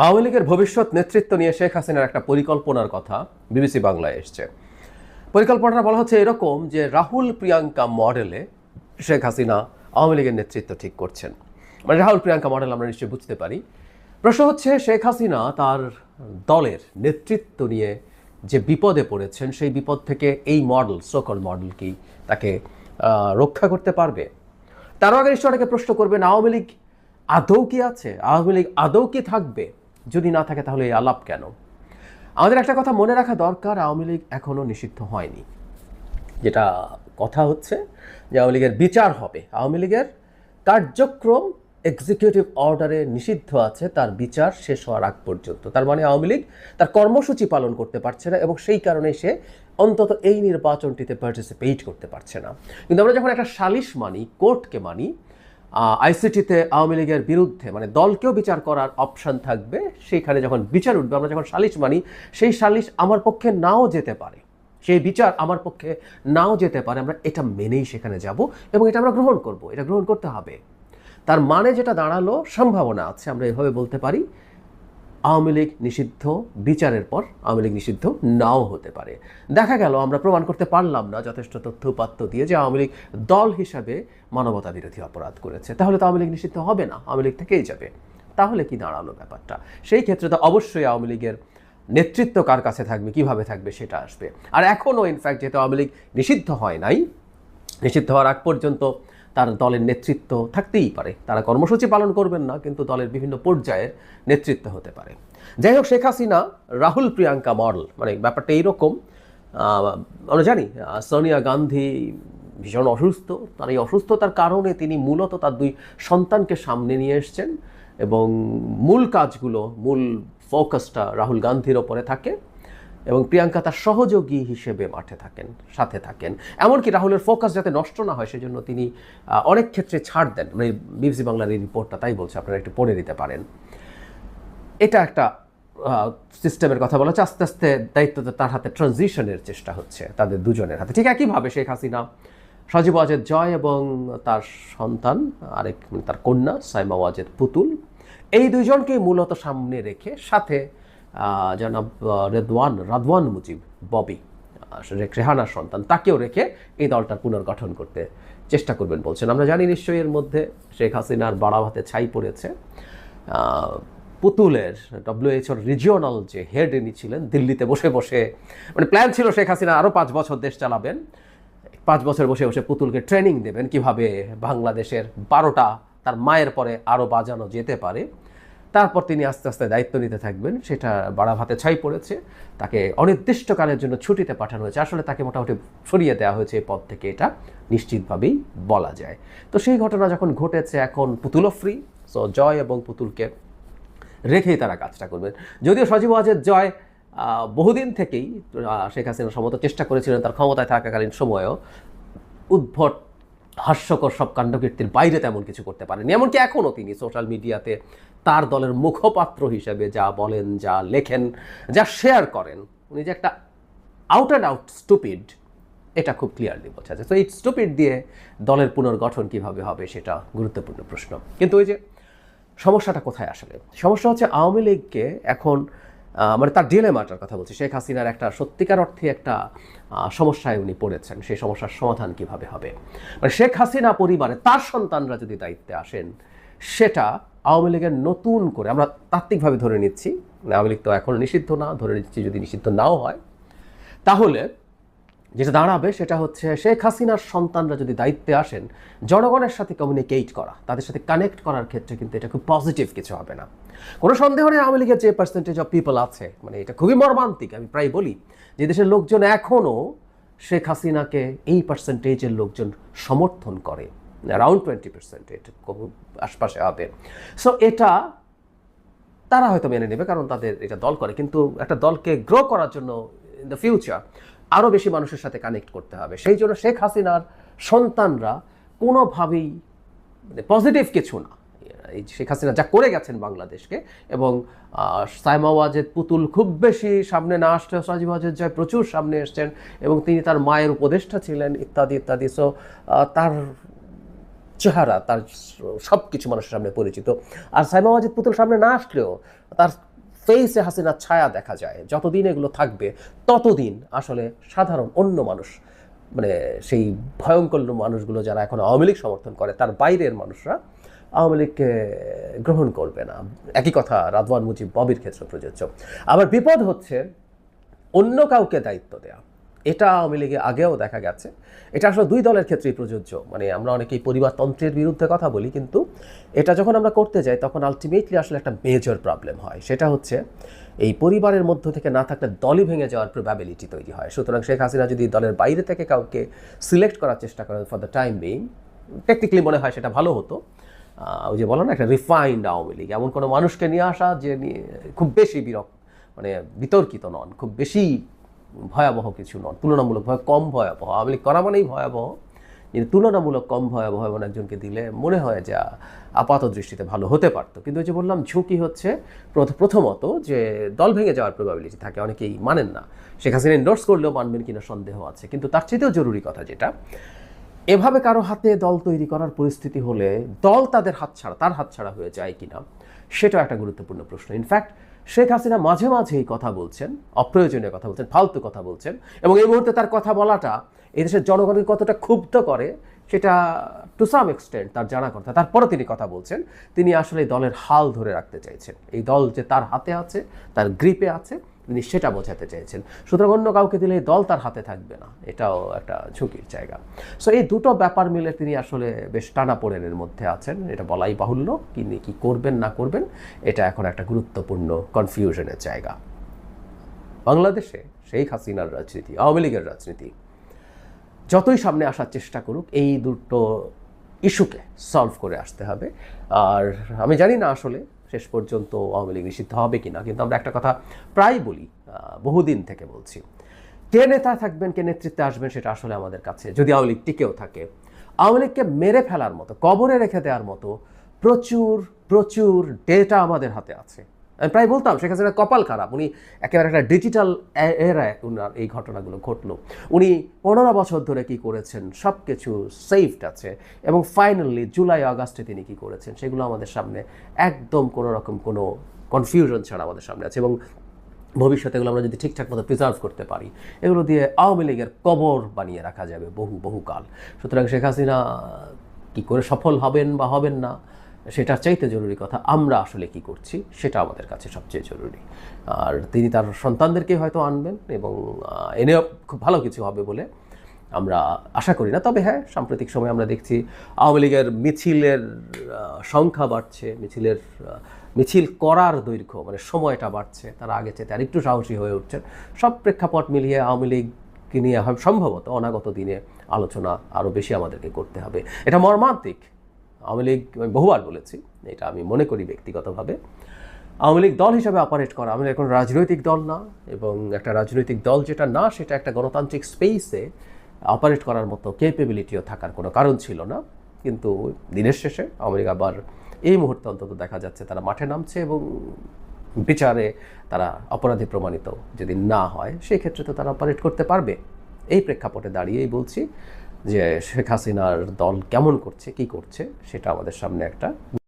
আওয়ামী লীগের ভবিষ্যৎ নেতৃত্ব নিয়ে শেখ হাসিনার একটা পরিকল্পনার কথা বিবিসি বাংলায় এসছে। পরিকল্পনাটা বলা হচ্ছে এরকম যে রাহুল প্রিয়াঙ্কা মডেলে শেখ হাসিনা আওয়ামী লীগের নেতৃত্ব ঠিক করছেন। মানে রাহুল প্রিয়াঙ্কা মডেল আমরা নিশ্চয়ই বুঝতে পারি। প্রশ্ন হচ্ছে, শেখ হাসিনা তার দলের নেতৃত্ব নিয়ে যে বিপদে পড়েছেন, সেই বিপদ থেকে এই মডেল সকল মডেল কি তাকে রক্ষা করতে পারবে? তারও আগে নিশ্চয় অনেকে প্রশ্ন করবেন, আওয়ামী লীগ আদৌ কি আছে? আওয়ামী লীগ আদৌ কি থাকবে? যদি না থাকে তাহলে এই আলাপ কেন? আমাদের একটা কথা মনে রাখা দরকার, আওয়ামী লীগ এখনও নিষিদ্ধ হয়নি। যেটা কথা হচ্ছে যে আওয়ামী লীগের বিচার হবে। আওয়ামী লীগের কার্যক্রম এক্সিকিউটিভ অর্ডারে নিষিদ্ধ আছে, তার বিচার শেষ হওয়ার আগ পর্যন্ত। তার মানে আওয়ামী লীগ তার কর্মসূচি পালন করতে পারছে না এবং সেই কারণে সে অন্তত এই নির্বাচনটিতে পার্টিসিপেট করতে পারছে না। কিন্তু আমরা যখন একটা সালিশ মানি কোর্টকে মানি আইসিটিতে আওয়ামী লীগের বিরুদ্ধে মানে দলকেও বিচার করার অপশান থাকবে, সেইখানে যখন বিচার উঠবে, আমরা যখন সালিশ মানি, সেই সালিশ আমার পক্ষে নাও যেতে পারে। সেই বিচার আমার পক্ষে নাও যেতে পারে, আমরা এটা মেনেই সেখানে যাব এবং এটা আমরা গ্রহণ করব, এটা গ্রহণ করতে হবে। তার মানে যেটা দাঁড়াল, সম্ভাবনা আছে, আমরা এভাবে বলতে পারি। আওয়ামী লীগ নিষিদ্ধ, বিচারের পর আওয়ামী লীগ নিষিদ্ধ নাও হতে পারে। দেখা গেল, আমরা প্রমাণ করতে পারলাম না যথেষ্ট তথ্য উপাত্ত দিয়ে যে আওয়ামী লীগ দল হিসাবে মানবতা বিরোধী অপরাধ করেছে। তাহলে তো আওয়ামী লীগ নিষিদ্ধ হবে না, আওয়ামী লীগ থেকেই যাবে। তাহলে কি দাঁড়াল ব্যাপারটা? সেই ক্ষেত্রে তো অবশ্যই আওয়ামী লীগের নেতৃত্ব কার কাছে থাকবে, কীভাবে থাকবে সেটা আসবে। আর এখনও ইনফ্যাক্ট যেহেতু আওয়ামী লীগ নিষিদ্ধ হয় নাই, নিষিদ্ধ হওয়ার আগ পর্যন্ত তার দলের নেতৃত্ব থাকতেই পারে। তারা কর্মসূচি পালন করবেন না, কিন্তু দলের বিভিন্ন পর্যায়ের নেতৃত্ব হতে পারে। যাই হোক, শেখ হাসিনা, রাহুল, প্রিয়াঙ্কা মডেল মানে ব্যাপারটা এইরকম। আমরা জানি সোনিয়া গান্ধী ভীষণ অসুস্থ। তার এই অসুস্থতার কারণে তিনি মূলত তার দুই সন্তানকে সামনে নিয়ে এসছেন এবং মূল কাজগুলো, মূল ফোকাসটা রাহুল গান্ধীর ওপরে থাকে। এবং প্রিয়াঙ্কা তার সহযোগী হিসেবে মাঠে থাকেন, সাথে থাকেন। এমনকি রাহুলের ফোকাস যাতে নষ্ট না হয় সেজন্য তিনি অনেক ক্ষেত্রে ছাড় দেন। মানে বিবিসি বাংলার এই রিপোর্টটা তাই বলছে, আপনারা একটু পড়ে দিতে পারেন। এটা একটা সিস্টেমের কথা বলা হচ্ছে। আস্তে আস্তে দায়িত্বটা তার হাতে ট্রানজিশনের চেষ্টা হচ্ছে, তাদের দুজনের হাতে। ঠিক একইভাবে শেখ হাসিনা, সজীব ওয়াজেদ জয় এবং তার সন্তান, আরেক মানে তার কন্যা সাইমা ওয়াজেদ পুতুল, এই দুইজনকেই মূলত সামনে রেখে সাথে জনাব রেদওয়ান, রাদওয়ান মুজিব, ববি রেহানার সন্তান, তাকেও রেখে এই দলটার পুনর্গঠন করতে চেষ্টা করবেন বলছেন। আমরা জানি নিশ্চয়ই এর মধ্যে শেখ হাসিনার বাড়াভাতে ছাই পড়েছে। পুতুলের ডব্লিউএইচওর রিজিওনাল যে হেড ইনি ছিলেন, দিল্লিতে বসে বসে মানে প্ল্যান ছিল শেখ হাসিনা আরও পাঁচ বছর দেশ চালাবেন। পাঁচ বছর বসে বসে পুতুলকে ট্রেনিং দেবেন, কীভাবে বাংলাদেশের বারোটা তার মায়ের পরে আরও বাজানো যেতে পারে। তারপর তিনি আস্তে আস্তে দায়িত্ব নিতে থাকবেন। সেটা বাড়া ভাতে ছাই পড়েছে। তাকে অনির্দিষ্টকালের জন্য ছুটিতে পাঠানো হয়েছে। আসলে তাকে মোটামুটি সরিয়ে দেওয়া হয়েছে এই পদ থেকে এটা নিশ্চিতভাবেই বলা যায়। তো সেই ঘটনা যখন ঘটেছে, এখন পুতুলও ফ্রি সো জয় এবং পুতুলকে রেখেই তারা কাজটা করবেন। যদিও সজীব ওয়াজেদ জয় বহুদিন থেকেই শেখ হাসিনা সম্মত চেষ্টা করেছিলেন তার ক্ষমতায় থাকাকালীন সময়েও উদ্ভট, হাস্যকর সব কাণ্ডকীর্তির বাইরে তেমন কিছু করতে পারেনি এমনকি এখনও তিনি সোশ্যাল মিডিয়াতে তার দলের মুখপাত্র হিসেবে যা বলেন, যা লেখেন, যা শেয়ার করেন, উনি যে একটা আউট অ্যান্ড আউট স্টুপিড এটা খুব ক্লিয়ারলি বোঝা যায়। তো এই স্টুপিড দিয়ে দলের পুনর্গঠন কীভাবে হবে সেটা গুরুত্বপূর্ণ প্রশ্ন। কিন্তু ওই যে সমস্যাটা কোথায় আসলে? সমস্যা হচ্ছে আওয়ামী লীগকে এখন মানে তার ডিলেমাটার কথা বলছি। শেখ হাসিনার একটা সত্যিকার অর্থে একটা সমস্যায় উনি পড়েছেন। সেই সমস্যার সমাধান কীভাবে হবে? মানে শেখ হাসিনা পরিবারে তার সন্তানরা যদি দায়িত্বে আসেন, সেটা আওয়ামী লীগের নতুন করে, আমরা তাত্ত্বিকভাবে ধরে নিচ্ছি মানে আওয়ামী লীগ তো এখন নিষিদ্ধ না, ধরে নিচ্ছি যদি নিষিদ্ধ নাও হয়। তাহলে যেটা দাঁড়াবে সেটা হচ্ছে শেখ হাসিনার সন্তানরা যদি দায়িত্বে আসেন, জনগণের সাথে কমিউনিকেট করা, তাদের সাথে কানেক্ট করার ক্ষেত্রে কিন্তু এটা খুব পজিটিভ কিছু হবে না। কোনো সন্দেহ নেই আওয়ামী লীগের যে পার্সেন্টেজ অফ পিপল আছে মানে এটা খুবই মর্মান্তিক, আমি প্রায় বলি, যে দেশের লোকজন এখনও শেখ হাসিনাকে এই পার্সেন্টেজের লোকজন সমর্থন করে। অ্যারাউন্ড টোয়েন্টি পার্সেন্ট এটা আশপাশে হবে। সো এটা তারা হয়তো মেনে নেবে, কারণ তাদের এটা দল করে, কিন্তু একটা দলকে গ্রো করার জন্য ইন দ্য ফিউচার আরও বেশি মানুষের সাথে কানেক্ট করতে হবে। সেই জন্য শেখ হাসিনার সন্তানরা কোনোভাবেই মানে পজিটিভ কিছু না। এই শেখ হাসিনা যা করে গেছেন বাংলাদেশকে, এবং সাইমা ওয়াজেদ পুতুল খুব বেশি সামনে না আসতে সাজিব ওয়াজেদ জয় প্রচুর সামনে এসছেন, এবং তিনি তার মায়ের উপদেষ্টা ছিলেন, ইত্যাদি ইত্যাদি। সো তার চেহারা, তার সব কিছু মানুষের সামনে পরিচিত। আর সাইমা ওয়াজিদ পুতুল সামনে না আসলেও তার ফেসে হাসিনার ছায়া দেখা যায়। যতদিন এগুলো থাকবে, ততদিন আসলে সাধারণ অন্য মানুষ মানে সেই ভয়ঙ্কর মানুষগুলো যারা এখন আওয়ামী লীগ সমর্থন করে, তার বাইরের মানুষরা আওয়ামী লীগকে গ্রহণ করবে না। একই কথা রাদওয়ান মুজিব, ববির ক্ষেত্রে প্রযোজ্য। আবার বিপদ হচ্ছে অন্য কাউকে দায়িত্ব দেয়া। এটা আওয়ামী লীগে আগেও দেখা গেছে। এটা আসলে দুই দলের ক্ষেত্রেই প্রযোজ্য। মানে আমরা অনেকেই পরিবারতন্ত্রের বিরুদ্ধে কথা বলি, কিন্তু এটা যখন আমরা করতে যাই, তখন আলটিমেটলি আসলে একটা মেজর প্রবলেম হয়। সেটা হচ্ছে, এই পরিবারের মধ্য থেকে না থাকলে দলই ভেঙে যাওয়ার প্রবাবিলিটি তৈরি হয়। সুতরাং শেখ হাসিনা যদি দলের বাইরে থেকে কাউকে সিলেক্ট করার চেষ্টা করেন for the time being technically মনে হয় সেটা ভালো হতো। ওই যে বলো না, একটা রিফাইন্ড আওয়ামী লীগ। এমন কোনো মানুষকে নিয়ে আসা যে নিয়ে খুব বেশি বিরক্ত মানে বিতর্কিত নন, খুব বেশি ভয়াবহ কিছু নন, তুলনামূলক ভয়, কম ভয়াবহ। লীগ করা মানেই ভয়াবহ। কিন্তু তুলনামূলক কম ভয়াবহ এমন একজনকে দিলে মনে হয় যে আপাত দৃষ্টিতে ভালো হতে পারতো। কিন্তু যে বললাম, ঝুঁকি হচ্ছে প্রথমত যে দল ভেঙে যাওয়ার প্রবাবিলিটি থাকে অনেকেই মানেন না। শেখ হাসিনা এন্ডোর্স করলেও মানবেন কিনা সন্দেহ আছে। কিন্তু তার চেয়েতেও জরুরি কথা যেটা, এভাবে কারও হাতে দল তৈরি করার পরিস্থিতি হলে দল তাদের হাতছাড়া, তার হাতছাড়া হয়ে যায় কিনা, সেটাও একটা গুরুত্বপূর্ণ প্রশ্ন। ইনফ্যাক্ট শেখ হাসিনা মাঝে মাঝেই কথা বলছেন, অপ্রয়োজনীয় কথা বলছেন, ফালতু কথা বলছেন এবং এই মুহূর্তে তার কথা বলাটা এই দেশের জনগণকে কতটা ক্ষুব্ধ করে সেটা টু সাম এক্সটেন্ট তার জানা কথা। তারপরে তিনি কথা বলছেন, তিনি আসলে দলের হাল ধরে রাখতে চাইছেন। এই দল যে তার হাতে আছে, তার গ্রিপে আছে তিনি সেটা বোঝাতে চেয়েছেন। সুতরাং অন্য কাউকে দিলে দল তার হাতে থাকবে না। এটাও একটা ঝুঁকির জায়গা। সো এই দুটো ব্যাপার মিলে তিনি আসলে বেশ টানা পোড়েনের মধ্যে আছেন। এটা বলাই বাহুল্য তিনি কি করবেন, না করবেন, এটা এখন একটা গুরুত্বপূর্ণ কনফিউশনের জায়গা। বাংলাদেশে শেখ হাসিনার রাজনীতি, আওয়ামী লীগের রাজনীতি, যতই সামনে আসার চেষ্টা করুক, এই দুটো ইস্যুকে সলভ করে আসতে হবে। আর আমি জানি না আসলে শেষ পর্যন্ত আওয়ামী লীগ নিষিদ্ধ হবে কিনা, কিন্তু আমরা একটা কথা প্রায় বলি বহুদিন থেকে বলছি। কে নেতা থাকবেন, কে নেতৃত্বে আসবেন সেটা আসলে আমাদের কাছে, যদি আওয়ামী লীগ টিকেও থাকে, আওয়ামী লীগকে মেরে ফেলার মতো, কবরে রেখে দেওয়ার মতো প্রচুর প্রচুর ডেটা আমাদের হাতে আছে। আমি প্রায় বলতাম, শেখ হাসিনার কপাল খারাপ। উনি একেবারে একটা ডিজিটাল এরায় উনার এই ঘটনাগুলো ঘটলো। উনি পনেরো বছর ধরে কি করেছেন সব কিছু সেফড আছে এবং ফাইনালি জুলাই, আগস্টে তিনি কি করেছেন, সেগুলো আমাদের সামনে একদম কোনো রকম কোনো কনফিউশন ছাড়া আমাদের সামনে আছে এবং ভবিষ্যতে এগুলো আমরা যদি ঠিকঠাক মতো প্রিজার্ভ করতে পারি, এগুলো দিয়ে আওয়ামী লীগের কবর বানিয়ে রাখা যাবে বহু বহুকাল সুতরাং শেখ হাসিনা কী করে সফল হবেন বা হবেন না সেটার চাইতে জরুরি কথা, আমরা আসলে কি করছি সেটা আমাদের কাছে সবচেয়ে জরুরি। আর তিনি তার সন্তানদেরকে হয়তো আনবেন এবং এনেও খুব ভালো কিছু হবে বলে আমরা আশা করি না। তবে হ্যাঁ সাম্প্রতিক সময় আমরা দেখছি আওয়ামী লীগের মিছিলের সংখ্যা বাড়ছে, মিছিলের মিছিল করার দৈর্ঘ্য মানে সময়টা বাড়ছে, তারা আগে চেয়ে আরেকটু সাহসী হয়ে উঠছেন। সব প্রেক্ষাপট মিলিয়ে আওয়ামী লীগকে নিয়ে সম্ভবত অনাগত দিনে আলোচনা আরও বেশি আমাদেরকে করতে হবে। এটা মর্মান্তিক আওয়ামী লীগ বহুবার বলেছি, এটা আমি মনে করি ব্যক্তিগতভাবে, আওয়ামী লীগ দল হিসাবে অপারেট করা লীগ এখন রাজনৈতিক দল না, এবং একটা রাজনৈতিক দল যেটা না, সেটা একটা গণতান্ত্রিক স্পেসে অপারেট করার মতো ক্যাপেবিলিটিও থাকার কোনো কারণ ছিল না। কিন্তু দিনের শেষে আওয়ামী লীগ আবার এই মুহূর্তে অন্তত দেখা যাচ্ছে তারা মাঠে নামছে এবং বিচারে তারা অপরাধী প্রমাণিত যদি না হয়, সেই ক্ষেত্রে তো তারা অপারেট করতে পারবে। এই প্রেক্ষাপটে দাঁড়িয়েই বলছি যে শেখ হাসিনার দল কেমন করছে কি করছে সেটা আমাদের সামনে একটা